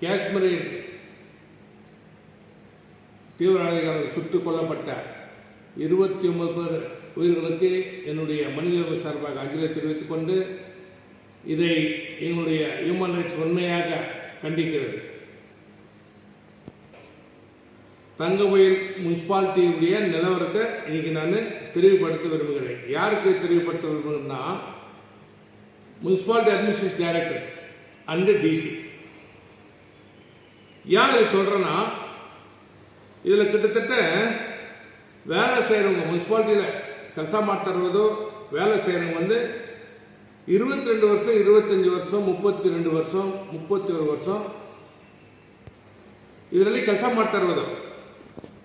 காஷ்மீரில் தீவிரவாதிகள் சுட்டுக் கொல்லப்பட்ட இருபத்தி ஒன்பது பேர் உயிர்களுக்கு என்னுடைய மனிதர்கள் சார்பாக அஞ்சலி தெரிவித்துக் கொண்டு இதை எங்களுடைய ஹியூமன் ரைட்ஸ் உண்மையாக கண்டிக்கிறது. தங்கமயில் முனிசிபாலிட்டியுடைய நிலவரத்தை இன்னைக்கு நான் தெளிவுபடுத்த விரும்புகிறேன். யாருக்கு தெளிவுபடுத்த விரும்புகிறேன்னா municipality administration director and DC ஏன் இதை சொல்கிறேன்னா இதில் கிட்டத்தட்ட வேலை செய்கிறவங்க முனிசிபாலிட்டியில் ಕೆಲಸ ಮಾಡ್ತಾ ಇರೋದು வேலை செய்கிறவங்க வந்து இருபத்தி ரெண்டு வருஷம் இருபத்தஞ்சி வருஷம் ಮುಪ್ಪತ್ತಿ ரெண்டு வருஷம் ಮುಪ್ಪತ್ತಿ ஒரு வருஷம் ಇದರಲ್ಲಿ ಕೆಲಸ ಮಾಡ್ತಾ ಇರೋದು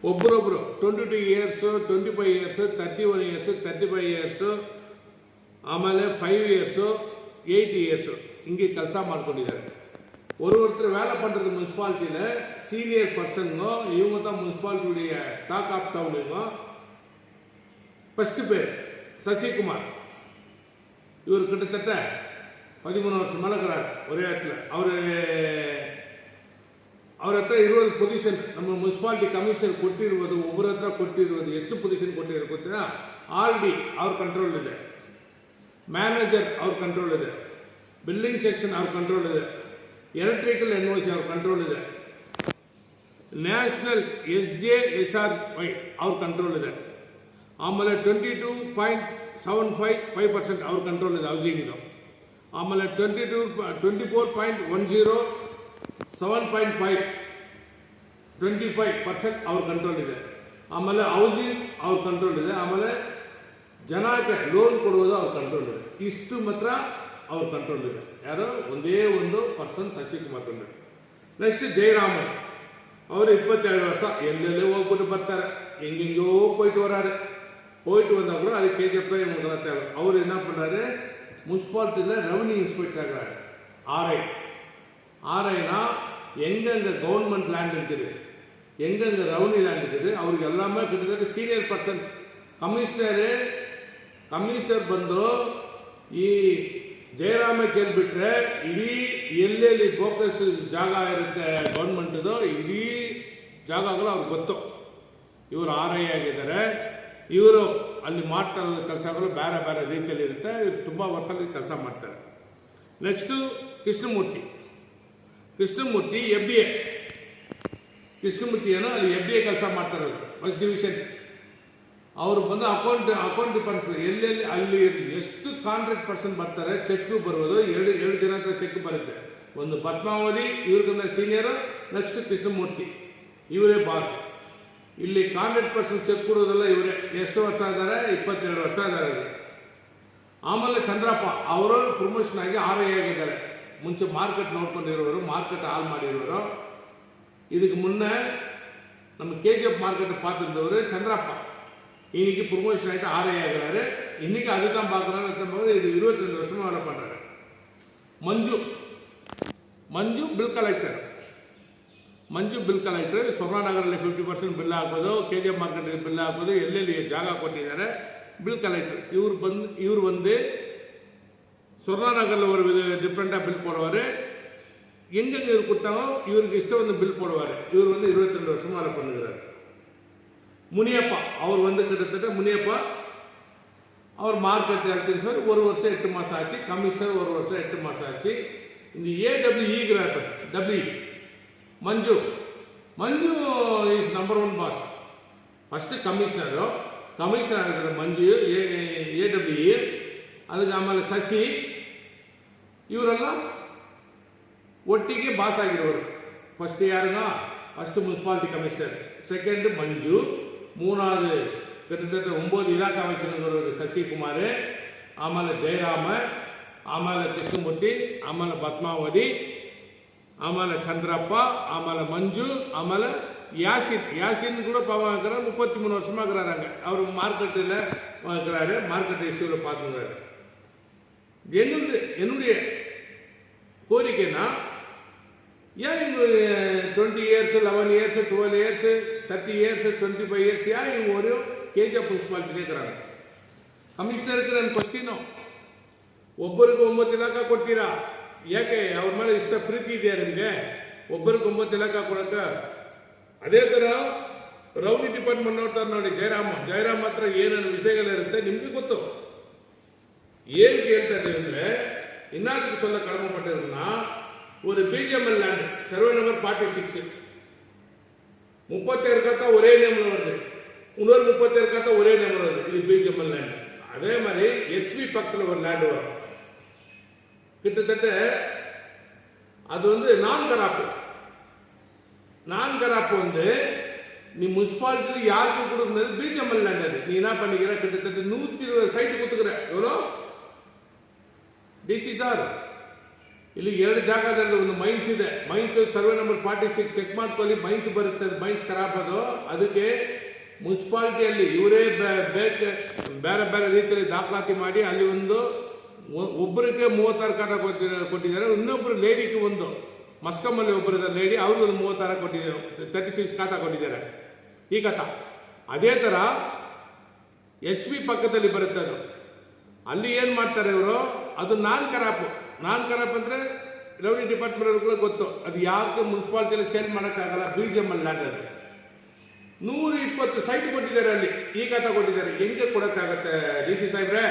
ಒಬ್ಬರೊಬ್ಬರು twenty two years twenty five years thirty one years thirty five years ಆಮೇಲೆ ಫೈವ್ ಇಯರ್ಸು ಏಯ್ಟ್ ಇಯರ್ಸು ಹಿಂಗೆ ಕೆಲಸ ಮಾಡ್ಕೊಂಡಿದ್ದಾರೆ ஒரு ஒருத்தர் வேலை பண்ணுறது முனிசிபாலிட்டியில் சீனியர் பர்சனுங்க இவங்க தான் முனிசிபாலிட்டியுடைய டாக் ஆஃப் டவுனுங்க ஃபஸ்ட்டு பேர் சசிகுமார். இவர் கிட்டத்தட்ட பதிமூணு வருஷம் இருக்கிறார் ஒரே இடத்துல. அவர் அவர் இடத்துல இருபது பொசிஷன் நம்ம முனிசிபாலிட்டி கமிஷனர் கொட்டிடுவது ஒவ்வொரு இடத்துல கொட்டிடுவது எஸ்ட் பொசிஷன் கொட்டிடுறது பார்த்தீங்கன்னா ஆர்டி அவர் கண்ட்ரோல் இது. மேனேஜர் அவர் கண்ட்ரோல் இது. பில்டிங் செக்ஷன் அவர் கண்ட்ரோல் இது. ಎಲೆಕ್ಟ್ರಿಕಲ್ ಎನ್ ಓ ಸಿ ಅವ್ರ ಕಂಟ್ರೋಲ್ ಇದೆ. National S J S R Y ಅವ್ರ ಕಂಟ್ರೋಲ್ ಇದೆ. ಆಮೇಲೆ twenty two point seven five five percent ಅವ್ರ ಕಂಟ್ರೋಲ್ ಇದೆ ಹೌಸಿಂಗಿದು ಆಮೇಲೆ twenty two twenty four point one zero seven point five twenty five percent ಅವ್ರ ಕಂಟ್ರೋಲ್ ಇದೆ. ಆಮೇಲೆ ಹೌಸಿಂಗ್ ಅವ್ರ ಕಂಟ್ರೋಲ್ ಇದೆ. ಆಮೇಲೆ ಜನಕ್ಕೆ ಲೋನ್ ಕೊಡುವುದು ಅವ್ರ ಕಂಟ್ರೋಲ್ ಇದೆ. ಇಷ್ಟು ಮಾತ್ರ ಅವ್ರ ಕಂಟ್ರೋಲ್ ಇದೆ ಯಾರೋ ಒಂದೇ ಒಂದು person Shashikumar control next Jayaraman ಅವರು ಇಪ್ಪತ್ತೆರಡು ವರ್ಷ ಎಲ್ಲೆಲ್ಲೇ ಹೋಗ್ಬಿಟ್ಟು ಬರ್ತಾರೆ எங்கெங்கோ போயிட்டு வராரு போயிட்டு வந்தா கூட அது கேஜப்ப இவங்க தேவை அவர் என்ன பண்றாரு முனிசிபாலிட்டியில் ரெவன்யூ இன்ஸ்பெக்டர் ஆகிறாரு ஆர்ஐ ஆர்ஐனா எங்கெங்க கவர்மெண்ட் லேண்ட் இருக்குது எங்கெங்க ரெவன்யூ லேண்ட் இருக்குது அவருக்கு எல்லாமே கிட்டத்தட்ட ಸೀನಿಯರ್ ಪರ್ಸನ್ ಕಮಿಷನರ್ ಕಮಿಷನರ್ ಬಂದು ಈ ಜಯರಾಮ ಕೇಳ್ಬಿಟ್ರೆ ಇಡೀ ಎಲ್ಲೆಲ್ಲಿ ಫೋಕಸ್ ಜಾಗ ಇರುತ್ತೆ ಗೌರ್ಮೆಂಟ್ದು ಇಡೀ ಜಾಗಗಳು ಅವ್ರಿಗೆ ಗೊತ್ತು. ಇವರು ಆರ್ ಐ ಆಗಿದ್ದಾರೆ. ಇವರು ಅಲ್ಲಿ ಮಾಡ್ತಾ ಇರೋದು ಕೆಲಸಗಳು ಬೇರೆ ಬೇರೆ ರೀತಿಯಲ್ಲಿ ಇರುತ್ತೆ. ಇವ್ರು ತುಂಬ ವರ್ಷದಲ್ಲಿ ಕೆಲಸ ಮಾಡ್ತಾರೆ. Next Krishnamurthy. Krishnamurthy F D A Krishnamurthy ಏನೋ ಅಲ್ಲಿ ಎಫ್ ಡಿ ಎ ಕೆಲಸ ಮಾಡ್ತಾ ಇರೋದು. ಫಸ್ಟ್ ಡಿವಿಷನ್ ಅವರು ಬಂದು ಅಕೌಂಟ್ ಅಕೌಂಟ್ ಡಿಪಾರ್ಟ್ಮೆಂಟ್ ಎಲ್ಲೆಲ್ಲಿ, ಅಲ್ಲಿ ಎಷ್ಟು ಕಾಂಟ್ರಾಕ್ಟ್ ಪರ್ಸನ್ ಬರ್ತಾರೆ ಚೆಕ್ ಬರೋದು, ಎರಡು ಎರಡು ಜನ ಹತ್ರ ಚೆಕ್ ಬರುತ್ತೆ. ಒಂದು ಪದ್ಮಾವತಿ ಇವ್ರಿಗಿಂತ ಸೀನಿಯರು ನೆಕ್ಸ್ಟ್ ಕೃಷ್ಣಮೂರ್ತಿ. ಇವರೇ ಬಾಸ್ ಇಲ್ಲಿ ಕಾಂಟ್ರಾಕ್ಟ್ ಪರ್ಸನ್ ಚೆಕ್ ಕೊಡುವುದಲ್ಲ ಇವರೇ. ಎಷ್ಟು ವರ್ಷ ಇದ್ದಾರೆ? ಇಪ್ಪತ್ತೆರಡು ವರ್ಷ ಇದ್ದಾರೆ ಇವರು. ಆಮೇಲೆ ಚಂದ್ರಪ್ಪ, ಅವರು ಪ್ರಮೋಷನ್ ಆಗಿ ಆರೈ ಆಗಿದ್ದಾರೆ. ಮುಂಚೆ ಮಾರ್ಕೆಟ್ ನೋಡ್ಕೊಂಡಿರೋರು ಮಾರ್ಕೆಟ್ ಹಾಲ್ ಮಾಡಿರೋರು. ಇದಕ್ಕೆ ಮುನ್ನ ನಮ್ಮ ಕೆ ಜಿ ಎಫ್ ಮಾರ್ಕೆಟ್ ಪಾತ್ರದವರು ಚಂದ್ರಪ್ಪ. இன்னைக்கு ப்ரொமோஷன் ஆகிட்டு ஆர்ஐ ஆகிறாரு இன்னைக்கு அதுதான் பார்க்குறாரு இது இருபத்தி ரெண்டு வருஷமா வேலை பண்ணுறாரு Manju Manju bill collector Manju bill collector ಸ್ವರ್ಣನಗರಲ್ಲಿ fifty percent bill ಹಾಕೋದು ಕೆ ಜಿ ಎಫ್ ಮಾರ್ಕೆಟ್ಗೆ ಬಿಲ್ ಹಾಕೋದು ಎಲ್ಲೆಲ್ಲಿ ಜಾಗ ಕೊಟ್ಟಿದ್ದಾರೆ ಬಿಲ್ ಕಲೆಕ್ಟರ್ ಇವ್ರು ಬಂದು ಇವ್ರು வந்து சொர்ணாநகரில் ஒரு வித டிஃப்ரெண்ட்டாக பில் போடுவார் எங்கெங்க இவர் கொடுத்தாங்களோ இவருக்கு இஷ்டம் வந்து பில் போடுவார் இவர் வந்து இருபத்தி ரெண்டு வருஷமா அதை பண்ணுகிறார் முனியப்பா. அவர் வந்து கிட்டத்தட்ட முனியப்பா அவர் மார்க்கெட் எடுத்துன்னு ஒரு வருஷம் எட்டு மாதம் ஆச்சு. கமிஷனர் ஒரு வருஷம் எட்டு மாதம் ஆச்சு. இந்த AW கிராப்பர் W Manju. Manju is number one boss first கமிஷனரோ commissioner இருக்கிற மஞ்சு ஏடபிள்யூ அதுக்கு ஆமாம் சசி. இவரெல்லாம் ಒಟ್ಟಿಗೆ பாஸ் ஆகிறவர் ஃபஸ்ட்டு யாருன்னா first municipality commissioner second Manju. மூணாவது கிட்டத்தட்ட ஒம்பது இலாக்கா அமைச்சருங்கிறவர் சசிகுமார் ஆமால ஜெயராம ஆமால கிருஷ்ணமூர்த்தி ஆமால பத்மாவதி ஆமால சந்திரப்பா ஆமால மஞ்சு ஆமால யாசின். யாசின் கூட பாவம் இருக்கிறார் முப்பத்தி மூணு வருஷமாக இருக்கிறாராங்க அவர் மார்க்கெட்டில் இருக்கிறாரு மார்க்கெட் இஷ்யூவில் பார்க்குறாரு. என்னுடைய என்னுடைய கோரிக்கைனா ஏன் twenty years eleven years twelve years thirty years twenty five இயர்ஸாக இவங்க ஒரு கேஜிஎஃப் ಮುನ್ಸಿಪಾಲಿಟಿ ಕೇಳ್ತಾರೆ ಕಮಿಷನರ್ಗೆ ನನ್ನ ಕ್ವಶ್ಚಿನು ಒಬ್ಬರಿಗೆ ಒಂಬತ್ತು ಇಲಾಖೆ ಕೊಡ್ತೀರಾ ಯಾಕೆ ಅವ್ರ ಮೇಲೆ ಇಷ್ಟ ಪ್ರೀತಿ ಇದೆಯಾ ನಿಮಗೆ ಒಬ್ಬರಿಗೆ ಒಂಬತ್ತು ಇಲಾಖೆ ಕೊಡೋಕೆ ಅದೇ ಥರ ರೌಡಿ ಡಿಪಾರ್ಟ್ಮೆಂಟ್ ನೋಡ್ತಾರೆ ನೋಡಿ ಜಯರಾಮ ಜಯರಾಮ್ ಹತ್ರ ಏನೇನು ವಿಷಯಗಳಿರುತ್ತೆ ನಿಮಗೆ ಗೊತ್ತು ಏನು ಕೇಳ್ತಾ ಇದ್ದೀವಿ ಅಂದರೆ ಇನ್ನಾದಕ್ಕೆ ಸೊಲ್ಲ ಕಡಿಮೆ ಪಟ್ಟಿರೋದನ್ನ ஒரு BGML land survey number forty six முப்பத்தேழு கத்தா ஒரே நேமில் வருது. இன்னொரு முப்பத்தேழு கத்தா ஒரே நேமில் வருது. இது பிஜிஎம்எல் லேண்டு அதே மாதிரி ஹெச்பி பக்கத்தில் ஒரு லேண்டு வரும். கிட்டத்தட்ட அது வந்து நான் கராப்பு நான் கராப்பு வந்து நீ முனிசிபாலிட்டியில் யாருக்கு கொடுக்கறது? பிஜிஎம்எல் லேண்ட் அது. நீ என்ன பண்ணிக்கிற? கிட்டத்தட்ட நூற்றி இருபது சைட்டு கொடுத்துக்கிற. எவ்வளோ? டிசி சார் ಇಲ್ಲಿ ಎರಡು ಜಾಗದಲ್ಲಿ ಒಂದು ಮೈನ್ಸ್ ಇದೆ. Mines survey number forty six, check ಮಾಡ್ಕೊಳ್ಳಿ ಮೈನ್ಸ್ ಬರುತ್ತೆ, ಮೈನ್ಸ್ ಖರಾಬ್ ಅದು ಅದಕ್ಕೆ ಮುನ್ಸಿಪಾಲ್ಟಿಯಲ್ಲಿ ಇವರೇ ಬೇರೆ ಬೇರೆ ಬೇರೆ ರೀತಿಯಲ್ಲಿ ದಾಖಲಾತಿ ಮಾಡಿ ಅಲ್ಲಿ ಒಂದು ಒಬ್ಬರಿಗೆ ಮೂವತ್ತಾರು ಕೊಟ್ಟಿದ್ದಾರೆ ಕೊಟ್ಟಿದ್ದಾರೆ. ಇನ್ನೊಬ್ಬರು ಲೇಡಿಗೆ ಒಂದು ಮಸ್ಕಮ್ಮಲ್ಲಿ ಒಬ್ಬರದ ಲೇಡಿ, ಅವ್ರಿಗೆ ಒಂದು ಮೂವತ್ತಾರು ಕೊಟ್ಟಿದ್ದಾರೆ ತರ್ಟಿ ಸಿಕ್ಸ್ ಖಾತಾ ಕೊಟ್ಟಿದ್ದಾರೆ. ಈ ಕಥಾ ಅದೇ ಥರ ಎಚ್ ಪಿ ಪಕ್ಕದಲ್ಲಿ ಬರುತ್ತೆ ಅದು. ಅಲ್ಲಿ ಏನು ಮಾಡ್ತಾರೆ ಇವರು? ಅದು ನಾನ್ ಕರಾಪು. ನಾನ್ ಕರಪ್ಪ ಅಂದರೆ ರೆವಿನ್ಯೂ ಡಿಪಾರ್ಟ್ಮೆಂಟ್ ಅವ್ರಿಗೆಲ್ಲ ಗೊತ್ತು. ಅದು ಯಾರಿಗೂ ಮುನ್ಸಿಪಾಲ್ಟಿಯಲ್ಲಿ ಸೇಲ್ ಮಾಡೋಕ್ಕಾಗಲ್ಲ ಬಿ ಜಿ ಎಂ ಅಲ್ಲಿ ಲ್ಯಾಂಡ್ ಅದು ನೂರ ಇಪ್ಪತ್ತು ಸೈಟ್ ಕೊಟ್ಟಿದ್ದಾರೆ ಅಲ್ಲಿ ಈಗ ತಗೊಂಡಿದ್ದಾರೆ. ಕೊಟ್ಟಿದ್ದಾರೆ ಹೆಂಗೆ ಕೊಡೋಕ್ಕಾಗತ್ತೆ ಡಿ ಸಿ ಸಾಹೇಬ್ರೆ?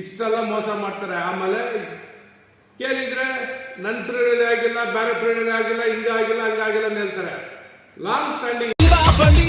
ಇಷ್ಟೆಲ್ಲ ಮೋಸ ಮಾಡ್ತಾರೆ. ಆಮೇಲೆ ಕೇಳಿದ್ರೆ ನನ್ನ ಪ್ರೇರಣೆ ಆಗಿಲ್ಲ ಬೇರೆ ಪ್ರೇರಣೆ ಆಗಿಲ್ಲ ಹಿಂಗಾಗಿಲ್ಲ ಹಂಗಾಗಿಲ್ಲ ಅಂತ ಹೇಳ್ತಾರೆ. Long standing Deepavali